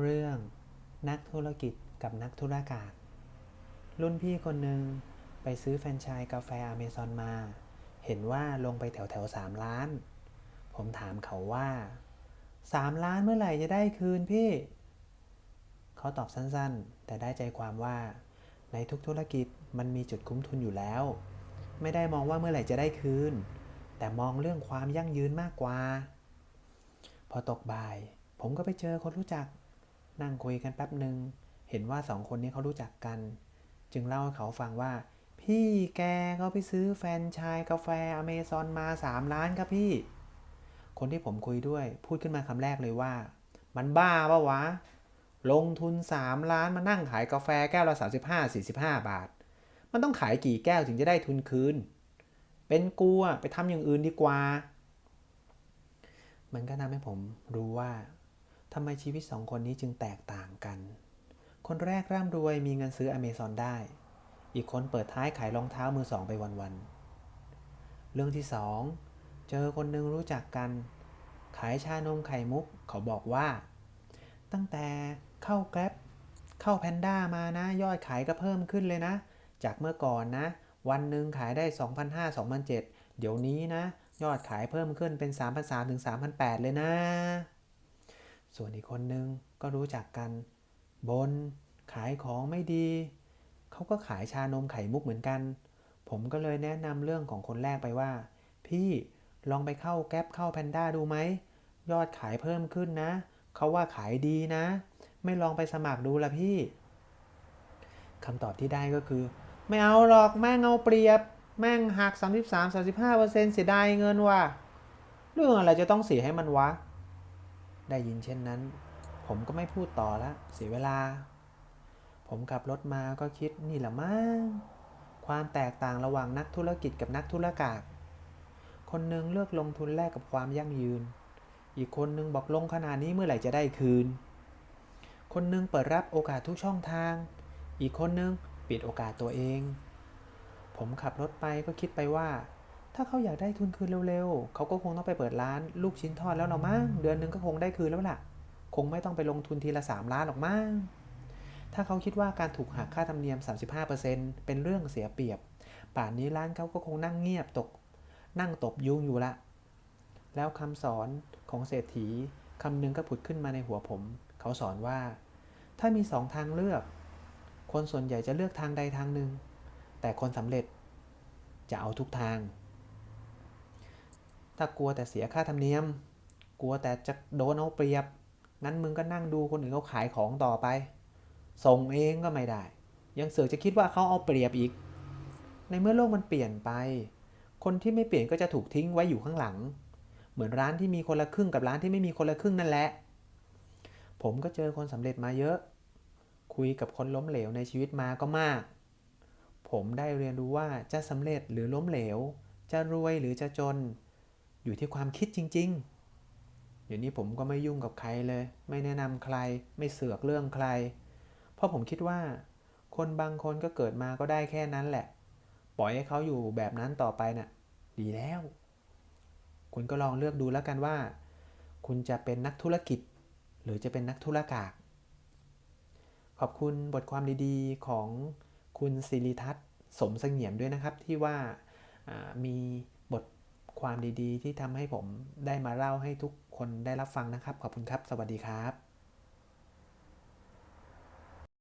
เรื่องนักธุรกิจกับนักธุรกาศรุ่นพี่คนหนึ่งไปซื้อแฟรนไชส์กาแฟอเมซอนมา เห็นว่าลงไปแถวแถวสามล้าน ผมถามเขาว่าสามล้านเมื่อไหร่จะได้คืนพี่ เขาตอบสั้นๆ แต่ได้ใจความว่า ในทุกธุรกิจมันมีจุดคุ้มทุนอยู่แล้ว ไม่ได้มองว่าเมื่อไหร่จะได้คืน แต่มองเรื่องความยั่งยืนมากกว่า พอตกบ่าย ผมก็ไปเจอคนรู้จัก นั่งคุยกันแป๊บหนึ่งเห็นว่าสองคนนี้เขารู้จักกัน จึงเล่าให้เขาฟังว่า พี่แกเขาไปซื้อแฟนชส์กาแฟอเมซอนมาสามล้านครับพี่ คนที่ผมคุยด้วยพูดขึ้นมาคำแรกเลยว่า มันบ้าปะวะ ลงทุน3ล้านมานั่งขายกาแฟแก้วละ35-45บาท มันต้องขายกี่แก้วถึงจะได้ทุนคืน เป็นกูอะไปทำอย่างอื่นดีกว่า มันก็ทำให้ผมรู้ว่า ทำไมชีวิตสองคนนี้จึงแตกต่างกัน คนแรกร่ำรวยมีเงินซื้ออเมซอนได้ อีกคนเปิดท้ายขายรองเท้ามือสองไปวันๆ เรื่องที่สองเจอคนหนึ่งรู้จักกัน ขายชานมไข่มุก เขาบอกว่า ตั้งแต่เข้าแกร็บเข้าแพนด้ามานะ ยอดขายก็เพิ่มขึ้นเลยนะ จากเมื่อก่อนนะ วันหนึ่งขายได้ 2,500 2,700 เดี๋ยวนี้นะ ยอดขายเพิ่มขึ้นเป็น 3,300ถึง3,800 เลยนะ ส่วนอีกคนนึงก็รู้จักกัน บน ขายของไม่ดี เขาก็ขายชานมไข่มุกเหมือนกัน ผมก็เลยแนะนำเรื่องของคนแรกไปว่า พี่ลองไปเข้าแก๊ปเข้าแพนด้าดูไหม ยอดขายเพิ่มขึ้นนะ เขาว่าขายดีนะ ไม่ลองไปสมัครดูละพี่คำตอบที่ได้ก็คือ ไม่เอาหรอกแม่งเอาเปรียบ แม่งหัก 33 35เสียดายเงินว่ะเรื่องอะไรจะต้องเสียให้มันวะ ได้ยินเช่นนั้น ผมก็ไม่พูดต่อละเสียเวลา ผมขับรถมาก็คิดนี่แหละมั้งความแตกต่างระหว่างนักธุรกิจกับนักธุรกาศคนหนึงเลือกลงทุนแลกกับความยั่งยืน อีกคนหนึงบอกลงขนาดนี้เมื่อไหร่จะได้คืน คนหนึงเปิดรับโอกาสทุกช่องทาง อีกคนหนึงปิดโอกาสตัวเอง ผมขับรถไปก็คิดไปว่า ถ้าเขาอยากได้ทุนคืนเร็วๆ เขาก็คงต้องไปเปิดร้านลูกชิ้นทอดแล้วเนาะมั้ง เดือนหนึงก็คงได้คืนแล้วล่ะ คงไม่ต้องไปลงทุนทีละ 3 ล้านหรอกมั้ง ถ้าเขาคิดว่าการถูกหักค่าธรรมเนียม 35%เป็นเรื่องเสียเปรียบ ป่านนี้ร้านเขาก็คงนั่งเงียบตก นั่งตบยุงอยู่ละ แล้วคำสอนของเศรษฐีคำหนึงก็ผุดขึ้นมาในหัวผม เขาสอนว่า ถ้ามีสองทางเลือก คนส่วนใหญ่จะเลือกทางใดทางหนึ่ง แต่คนสำเร็จจะเอาทุกทาง ถ้ากลัวแต่เสียค่าธรรมเนียม กลัวแต่จะโดนเอาเปรียบ งั้นมึงก็นั่งดูคนอื่นเขาขายของต่อไป ส่งเองก็ไม่ได้ ยังเสือกจะคิดว่าเขาเอาเปรียบอีก ในเมื่อโลกมันเปลี่ยนไป คนที่ไม่เปลี่ยนก็จะถูกทิ้งไว้อยู่ข้างหลัง เหมือนร้านที่มีคนละครึ่งกับร้านที่ไม่มีคนละครึ่งนั่นแหละ ผมก็เจอคนสำเร็จมาเยอะ คุยกับคนล้มเหลวในชีวิตมาก็มาก ผมได้เรียนรู้ว่าจะสำเร็จหรือล้มเหลว จะรวยหรือจะจน อยู่ที่ความคิดจริง ๆ เดี๋ยวนี้ผมก็ไม่ยุ่งกับใครเลย ไม่แนะนำใคร ไม่เสือกเรื่องใคร เพราะผมคิดว่า คนบางคนก็เกิดมาก็ได้แค่นั้นแหละ ปล่อยให้เขาอยู่แบบนั้นต่อไปน่ะ ดีแล้ว คุณก็ลองเลือกดูแล้วกันว่า คุณจะเป็นนักธุรกิจ หรือจะเป็นนักธุรกาศขอบคุณบทความดีๆของคุณศิริทัศน์สมเสงี่ยมด้วยนะครับที่ว่าามี ความดีๆ ที่ทำให้ผมได้มาเล่าให้ทุกคนได้รับฟังนะครับ ขอบคุณครับ สวัสดีครับ